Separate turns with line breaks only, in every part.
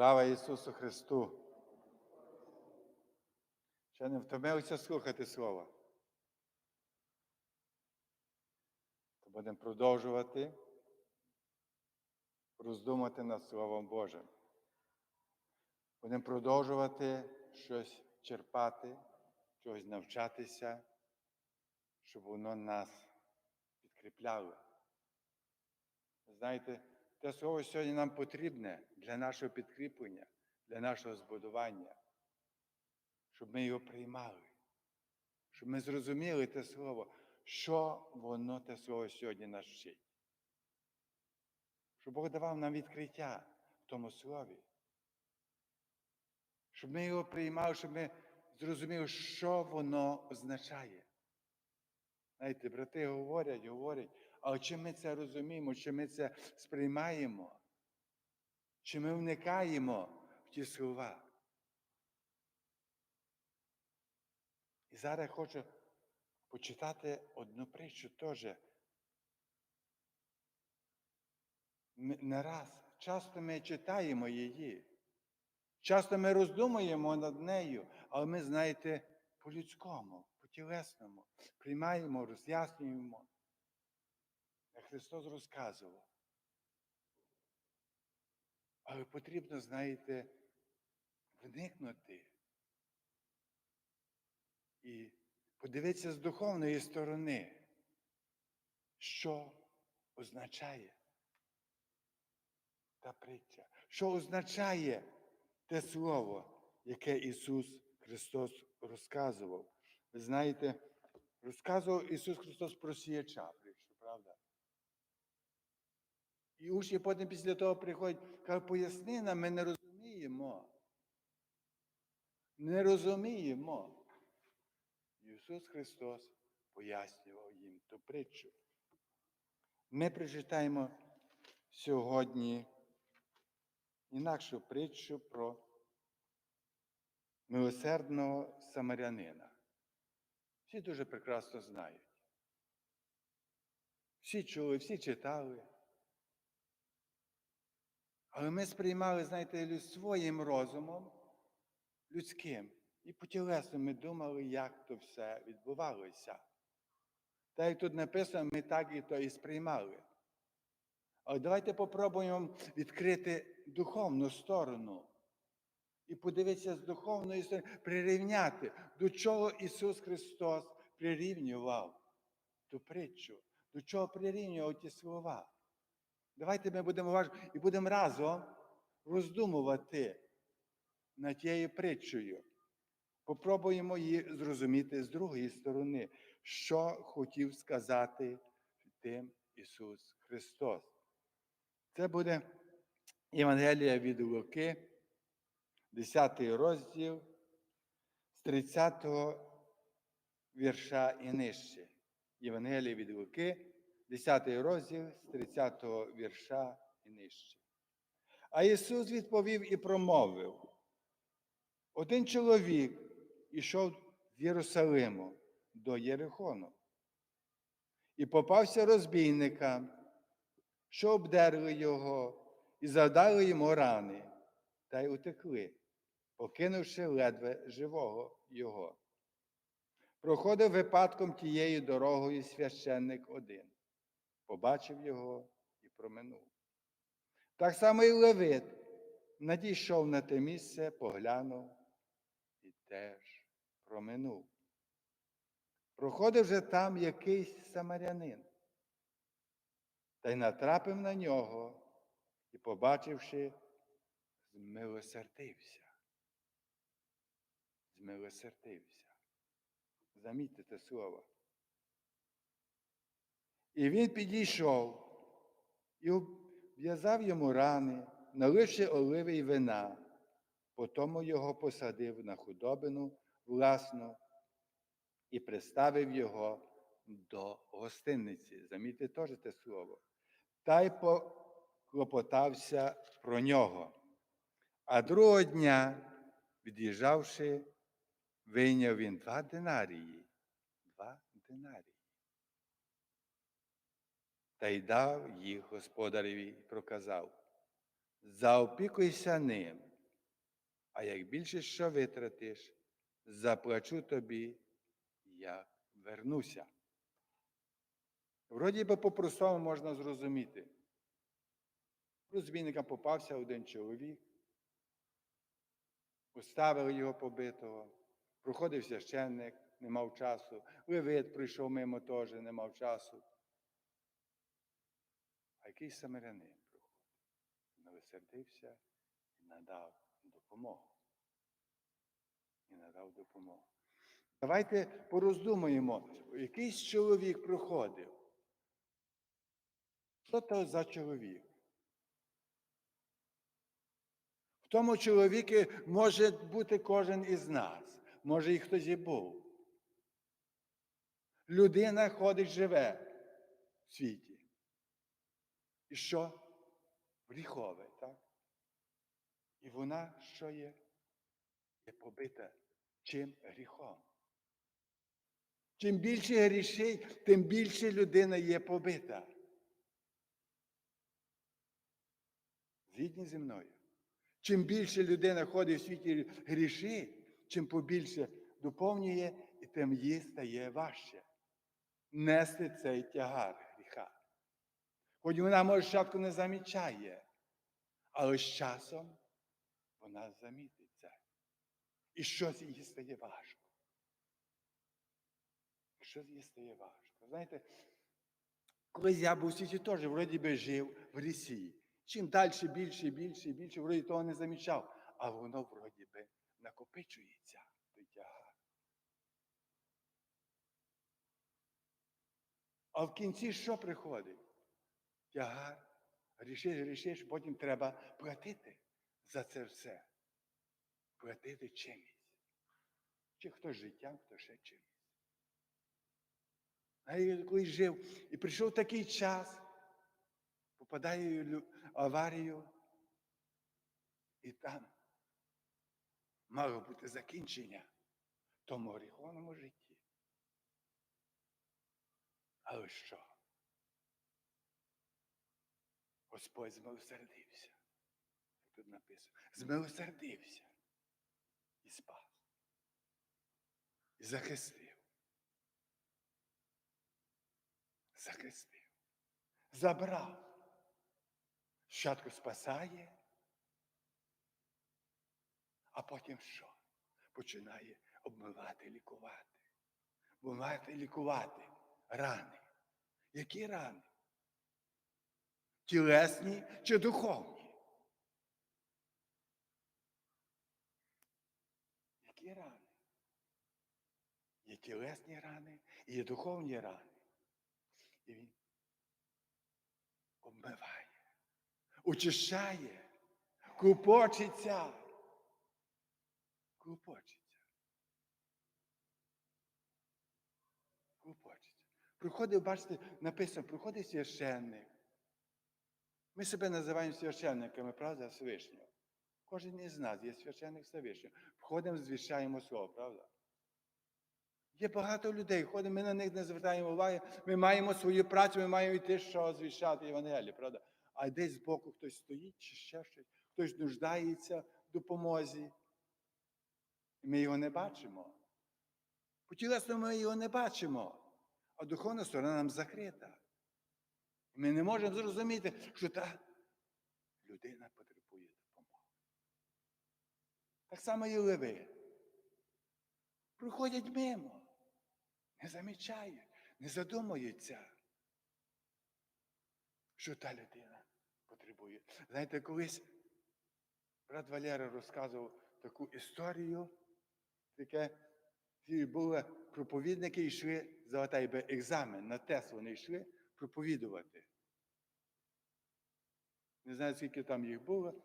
Слава Ісусу Христу! Ще не втомився слухати Слова. То будемо продовжувати роздумати над Словом Божим. Будемо продовжувати щось черпати, чогось навчатися, щоб воно нас підкріпляло. Знаєте, те слово сьогодні нам потрібне для нашого підкріплення, для нашого збудування, щоб ми його приймали, щоб ми зрозуміли те слово, що воно те слово сьогодні нас вчить. Щоб Бог давав нам відкриття в тому слові. Щоб ми його приймали, щоб ми зрозуміли, що воно означає. Знаєте, брати говорять, говорять, але чи ми це розуміємо, чи ми це сприймаємо, чи ми вникаємо в ті слова? І зараз хочу почитати одну притчу теж. Не раз. Часто ми читаємо її. Часто ми роздумуємо над нею, але ми, знаєте, по-людському, по-тілесному приймаємо, роз'яснюємо. Христос розказував. Але потрібно, знаєте, вникнути і подивитися з духовної сторони, що означає та притча, що означає те слово, яке Ісус Христос розказував. Ви знаєте, розказував Ісус Христос про сіяча, правда? І учні потім після того приходять, кажуть, поясни нам, ми не розуміємо. Не розуміємо. Ісус Христос пояснював їм ту притчу. Ми прочитаємо сьогодні інакшу притчу про милосердного самарянина. Всі дуже прекрасно знають. Всі чули, всі читали. Але ми сприймали, знаєте, своїм розумом, людським. І по тілесу ми думали, як то все відбувалося. Так як тут написано, ми так і то і сприймали. Але давайте попробуємо відкрити духовну сторону і подивитися з духовної сторони, прирівняти, до чого Ісус Христос прирівнював ту притчу, до чого прирівнював ті слова. Давайте ми будемо уважні і будемо разом роздумувати над тією притчею. Попробуємо її зрозуміти з другої сторони, що хотів сказати тим Ісус Христос. Це буде Євангелія від Луки, 10 розділ з 30 вірша і нижче. Євангелія від Луки, 10 розділ з 30 вірша і нижче. А Ісус відповів і промовив: один чоловік ішов з Єрусалиму до Єрихону і попався розбійникам, що обдерли його і завдали йому рани, та й утекли, покинувши ледве живого його. Проходив випадком тією дорогою священник один, побачив його і проминув. Так само і Левит надійшов на те місце, поглянув і теж проминув. Проходив же там якийсь самарянин, та й натрапив на нього і, побачивши, змилосердився. Змилосердився. Замітьте те слово. І він підійшов і в'язав йому рани, наливши оливи й вина, потому його посадив на худобину власну і приставив його до гостинниці. Замітьте теж те слово. Та й поклопотався про нього. А другого дня, від'їжджавши, вийняв він два динарії. Два динарії. Та й дав їх господареві і проказав. Заопікуйся ним, А як більше що витратиш, заплачу тобі, як вернуся. Вроді би по-простому можна зрозуміти. Розбійникам попався один чоловік, поставили його побитого, проходив священник, не мав часу, Левит прийшов мимо теж, не мав часу. А якийсь самарянин проходив, нависердився і надав допомогу. І надав допомогу. Давайте пороздумаємо, якийсь чоловік проходив. Що то за чоловік? В тому чоловіки може бути кожен із нас. Може і хтось і був. Людина ходить, живе в світі. І що? Гріхове, так? І вона що є? Є побита чим гріхом. Чим більше грішить, тим більше людина є побита. Згідні зі мною. Чим більше людина ходить в світі грішить, чим побільше доповнює, і тим їй стає важче нести цей тягар. Хоч вона, може, спочатку не замічає, але з часом вона замітить це. І щось їй стає важко. Щось їй стає важко. Знаєте, колись я був у світі теж, вроді би жив в лісі. Чим далі більше, і більше, і більше, вроді того не замічав, а воно вроді би накопичується тягар. А в кінці що приходить? Тягар, грішиш, грішиш, потім треба платити за це все. Платити чимось. Чи хто життям, хто ще чимось. А я колись жив, і прийшов такий час, попадаю в аварію, і там мало бути закінчення тому гріховному житті. Але що? Господь змилосердився. Як тут написано, змилосердився і спас. І захистив. Захистив. Забрав. Спочатку спасає, а потім що? Починає обмивати, лікувати. Обмивати, лікувати рани. Які рани? Тілесні чи духовні? Які рани? Є тілесні рани і є духовні рани. І він обмиває, очищає, купочиться. Купочиться. Купочиться. Приходить, бачите, написано, приходить священник. Ми себе називаємо священниками, правда, Всевишнього. Кожен із нас є священник Всевишнього. Входимо, звіщаємо слово, правда? Є багато людей, ходимо, ми на них не звертаємо уваги. Ми маємо свою працю, ми маємо йти, що звіщати Євангеліє, правда? А десь збоку хтось стоїть, чи ще щось, хтось нуждається допомозі. І ми його не бачимо. По тілесно ми його не бачимо, а духовна сторона нам закрита. Ми не можемо зрозуміти, що та людина потребує допомоги. Так само і леви. Проходять мимо, не замічають, не задумуються, що та людина потребує. Знаєте, колись брат Валера розказував таку історію, таке були проповідники йшли за отай би екзамен, на тест вони йшли проповідувати. Не знаю, скільки там їх було,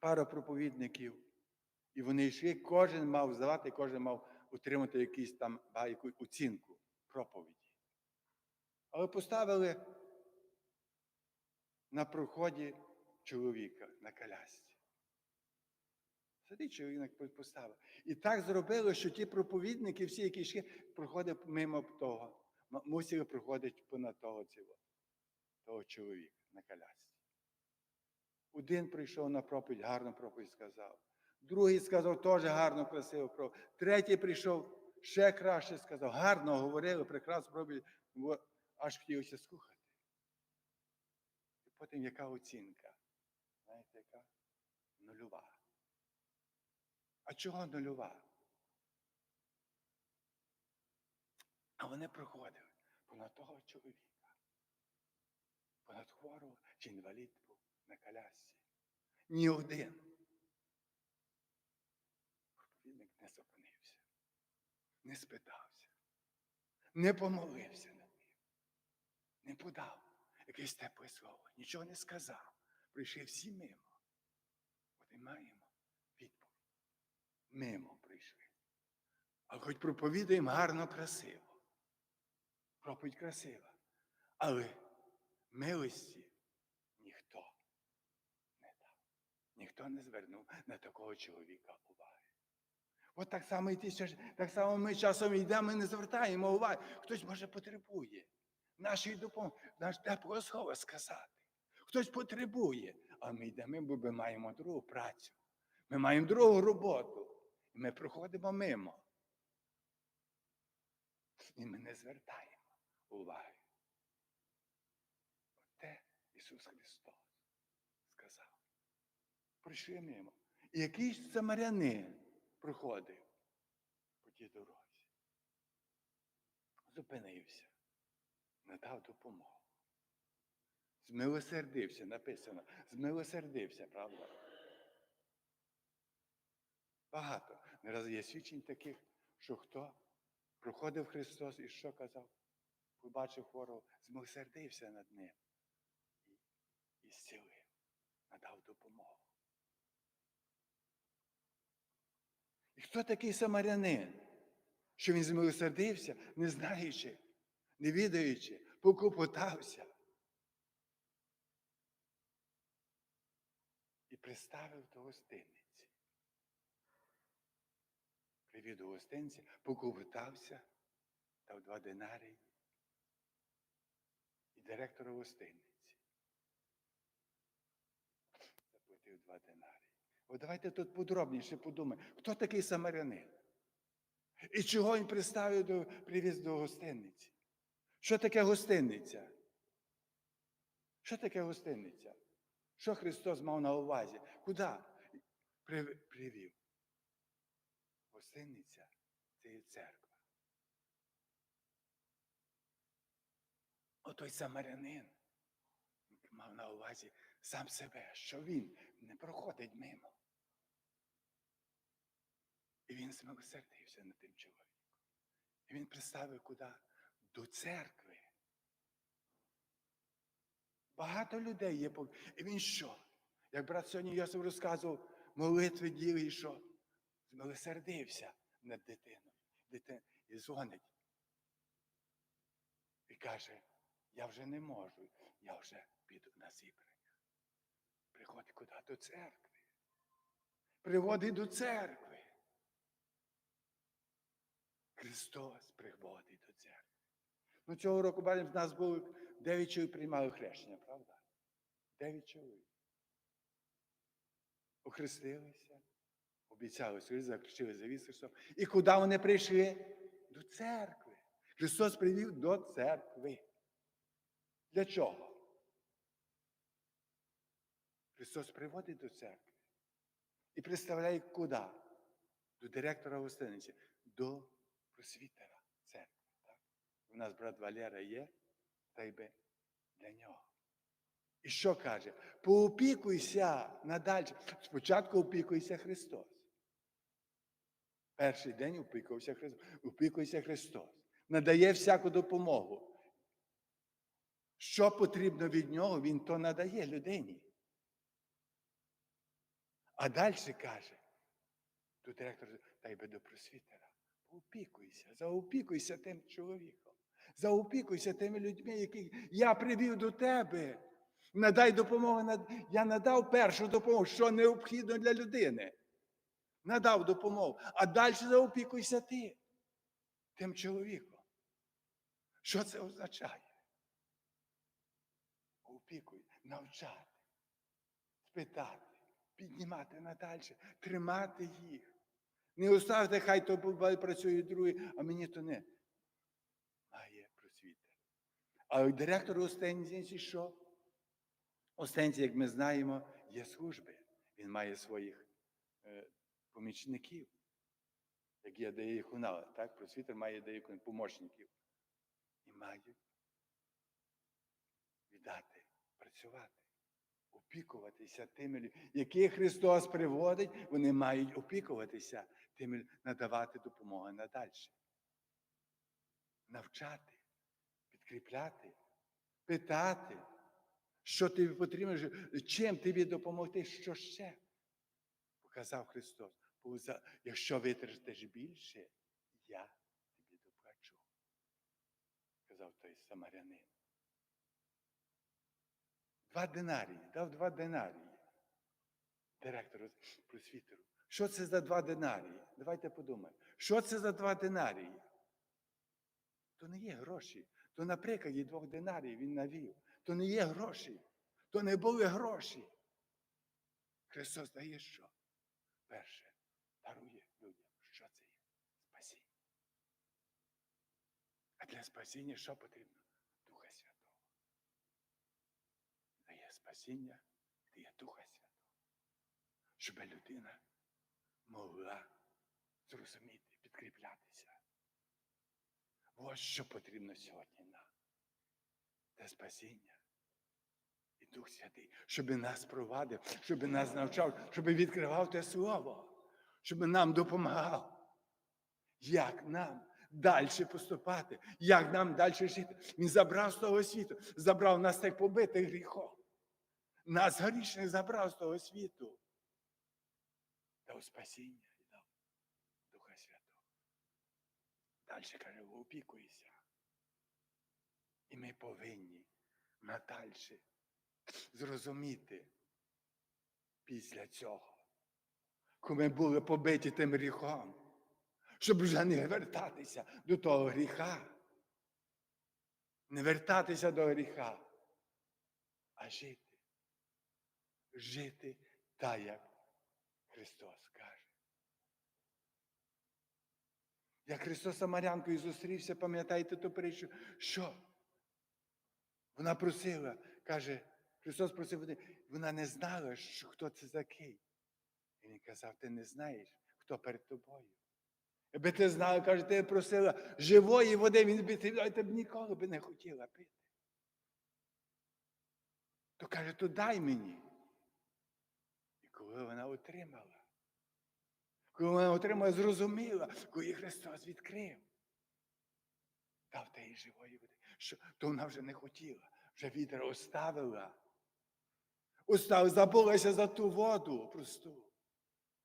пара проповідників. І вони йшли, кожен мав здавати, кожен мав отримати якусь там а, оцінку проповіді. Але поставили на проході чоловіка на колясці. Сидить чоловік поставив. І так зробило, що ті проповідники, всі, які йшли, проходять мимо того, мусили проходити понад того цього, того чоловіка на колясці. Один прийшов на проповідь, гарну проповідь сказав. Другий сказав, теж гарно, красиво кров. Третій прийшов, ще краще сказав. Гарно говорили, прекрасно бо аж хотілося слухати. І потім яка оцінка? Знаєте, яка? Нульова. А чого нульова? А вони проходили понад того чоловіка, понад хворого чи інвалід був на колясці. Ні один. Проповідник не зупинився, не спитався, не помолився над ним, не подав якесь тепле слово, нічого не сказав. Прийшли всі мимо. От і маємо відповідь. Мимо прийшли. А хоч проповідуємо гарно, красиво. Проповідь красива. Але милості ніхто не дав. Ніхто не звернув на такого чоловіка уваги. От так само і ти, так само ми часом йдемо і не звертаємо уваги. Хтось, може, потребує нашої допомоги, наш теплого слова сказати. Хтось потребує, а ми йдемо, бо ми маємо другу працю. Ми маємо другу роботу. І ми проходимо мимо. І ми не звертаємо уваги. Оте Ісус Христос сказав. Прийшли мимо. І якийсь самарянин проходив по тій дорозі. Зупинився, надав допомогу. Змилосердився, написано. Змилосердився, правда? Багато. Не раз є свідчень таких, що хто проходив Христос і що казав? Побачив хворого, змилосердився над ним і, і зцілив, надав допомогу. І хто такий самарянин? Що він змилосердився, не знаючи, не відаючи, покупотався. І приставив до гостиниці. Привів до гостинці, покупотався, дав два динарії. І директору гостиниці. Заплатив два динарії. От давайте тут подробніше подумаємо, хто такий самарянин? І чого він приставив до, привіз до гостиниці? Що таке гостиниця? Що таке гостиниця? Що Христос мав на увазі? Куди при- привів? Гостиниця це є церква. Отой самарянин мав на увазі сам себе, що він не проходить мимо. І він змилосердився над тим чоловіком. І він приставив куди? До церкви. Багато людей є. І він що? Як брат сьогодні Йосиф розказував, молитви діли що? Змилосердився над дитиною. Дитин... І дзвонить. І каже, я вже не можу, я вже піду на зібрання. Приходить куди? До церкви. Приводить до церкви. Христос приводить до церкви. Ну, цього року, бачимо, в нас було 9 чоловік приймали хрещення, правда? 9 чоловік. Охрестилися, обіцяли собі, заключили завіс Христом. І куди вони прийшли? До церкви. Христос привів до церкви. Для чого? Христос приводить до церкви і представляє куди? До директора гостиниці, до просвітера церкви. Так? У нас брат Валера є, та й би для нього. І що каже? Поопікуйся надалі. Спочатку опікуйся Христос. Перший день опікувався Христос. Опікуйся Христос. Надає всяку допомогу. Що потрібно від нього, він то надає людині. А далі каже, тут директор, дай би до просвітера, поопікуйся, заопікуйся тим чоловіком, заопікуйся тими людьми, яких я привів до тебе. Надай допомогу, я надав першу допомогу, що необхідно для людини. Надав допомогу. А далі заопікуйся ти, тим чоловіком. Що це означає? Опікуй, навчати, спитати, піднімати надальше, тримати їх. Не оставте, хай то працює другий, а мені то не. Має просвіти. А директор Остензі що? Остензі, як ми знаємо, є служби. Він має своїх е, помічників, як є деякунала, так? Просвітер має деякун помічників. І мають віддати, працювати, опікуватися тими, яких Христос приводить, вони мають опікуватися тими, надавати допомогу надальше. Навчати, підкріпляти, питати, що тобі потрібно, чим тобі допомогти, що ще. Показав Христос. Якщо витратиш більше, я тобі доплачу. Казав той самарянин. Два динарії, дав два динарії. Директору просвітеру. Що це за два динарії? Давайте подумаємо. Що це за два динарії? То не є гроші. То на прикладі двох динарій він навів. То не є гроші. То не були гроші. Христос дає що? Перше, дарує людям. Що це є? Спасіння. А для спасіння що потрібно? Духа Святого. Дає спасіння, дає Духа Святого. Щоб людина могла зрозуміти, підкріплятися. Ось що потрібно сьогодні нам. Те спасіння. І Дух Святий, щоб нас провадив, щоб нас навчав, щоб відкривав те слово, щоб нам допомагав. Як нам далі поступати, як нам далі жити. Він забрав з того світу, забрав нас так побитих гріхом. Нас грішних забрав з того світу. Дав спасіння і дав Духа Святого. Далі каже, опікуйся. І ми повинні надальше зрозуміти після цього, коли ми були побиті тим гріхом, щоб вже не вертатися до того гріха. Не вертатися до гріха, а жити. Жити так, як Христос каже. Як Христос Самарянкою зустрівся, пам'ятаєте ту притчу, що? Вона просила, каже, Христос просив, вона не знала, що хто це такий. І він казав, ти не знаєш, хто перед тобою. Якби ти знала, каже, ти просила живої води, він би ти, б ніколи б не хотіла пити. То каже, то дай мені. Коли вона отримала, коли вона отримала, зрозуміла, коли Христос відкрив, дав тієї живої води, що, то вона вже не хотіла, вже вітер оставила. Оставила, забулася за ту воду просту.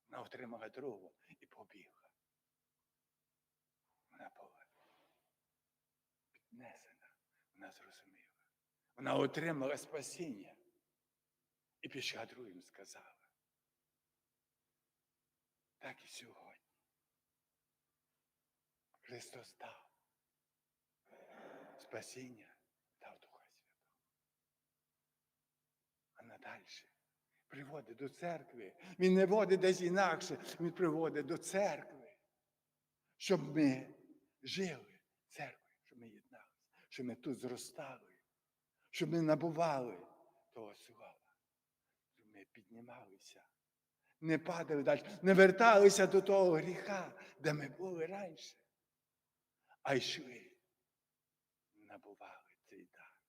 Вона отримала другу і побігла. Вона була піднесена, вона зрозуміла. Вона отримала спасіння і пішла другим сказала. Так і сьогодні. Христос дав спасіння, дав Духа Святого. А надальше приводить до церкви. Він не водить десь інакше, він приводить до церкви, щоб ми жили церкві, щоб ми єдналися, щоб ми тут зростали, щоб ми набували того слова, щоб ми піднімалися, не падали далі, не верталися до того гріха, де ми були раніше, а йшли, набували цей дар.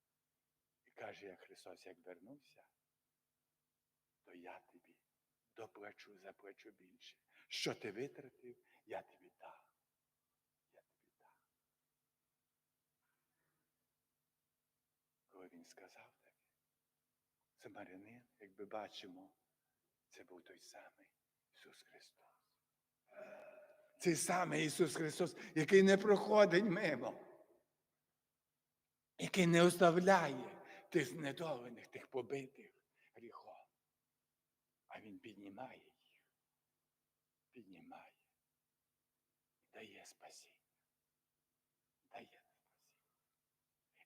І каже, як Христос, як вернувся, то я тобі доплачу, заплачу більше. Що ти витратив, я тобі дам. Я тобі дам. Коли він сказав таке, Самарянин, як ми бачимо, це був той самий Ісус Христос. Цей самий Ісус Христос, який не проходить мимо, який не оставляє тих знедолених, тих побитих гріхом. А Він піднімає їх, піднімає і дає спасіння. Дає спасіння.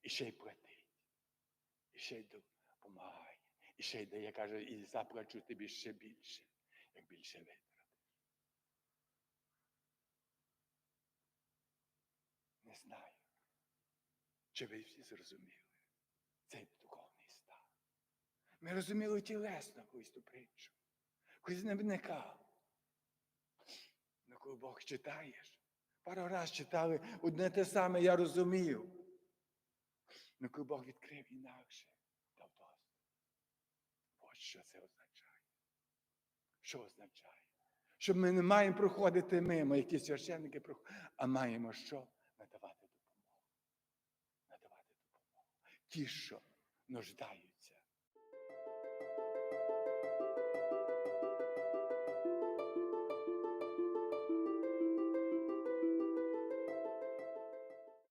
І ще й платить, і ще й допомагає. І ще й дає, каже, і заплачу тобі ще більше, як більше витратиш. Не знаю, чи ви всі зрозуміли цей духовний стан. Ми розуміли тілесно колись ту притчу, колись не вникав. Ну, коли Бог читаєш, пару раз читали одне те саме, я розумів. Ну, коли Бог відкрив інакше, що це означає. Що означає? Що ми не маємо проходити мимо, які священники проходять, а маємо що? Надавати допомогу. Надавати допомогу. Ті, що нуждаються